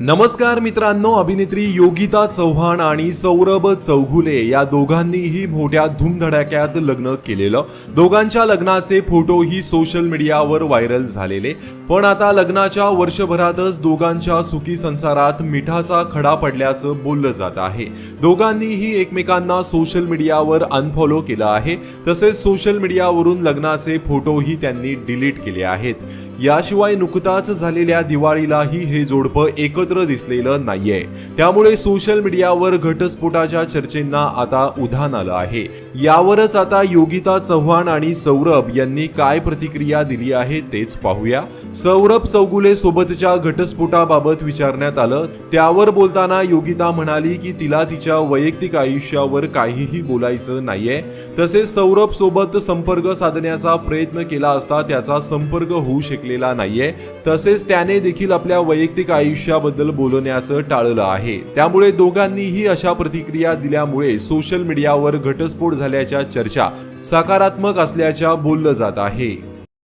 नमस्कार मित्रांनो अभिनेत्री योगिता चव्हाण आणि सौरभ चौघुले या दोघांनीही मोठ्या धूमधडाक्यात लग्न केलेलं. दोघांच्या लग्नाचे फोटोही सोशल मीडियावर व्हायरल झालेले. पण आता लग्नाच्या वर्षभरातच दोघांच्या सुखी संसारात मिठाचा खडा पडल्याचं बोललं जात आहे. दोघांनीही एकमेकांना सोशल मीडियावर अनफॉलो केलं आहे. तसेच सोशल मीडियावरून लग्नाचे फोटोही त्यांनी डिलीट केले आहेत. याशिवाय नुकताच झालेल्या दिवाळीलाही हे जोडपं एकत्र दिसलेलं नाहीये. त्यामुळे सोशल मीडियावर घटस्फोटाच्या चर्चेंना आता उधाण आलं आहे. यावरच आता योगिता चव्हाण आणि सौरभ यांनी काय प्रतिक्रिया दिली आहे तेच पाहूया. सौरभ चौगुले सोबतच्या घटस्फोटाबाबत विचारण्यात आलं. त्यावर बोलताना योगिता म्हणाली की तिला तिच्या वैयक्तिक आयुष्यावर काहीही बोलायचं नाहीये. तसेच सौरभ सोबत संपर्क साधण्याचा प्रयत्न केला असता त्याचा संपर्क होऊ शकलेला नाहीये. तसेच त्याने देखील आपल्या वैयक्तिक आयुष्याबद्दल बोलण्याचं टाळलं आहे. त्यामुळे दोघांनीही अशा प्रतिक्रिया दिल्यामुळे सोशल मीडियावर घटस्फोट झाल्याच्या चर्चा सकारात्मक असल्याच्या बोललं जात आहे.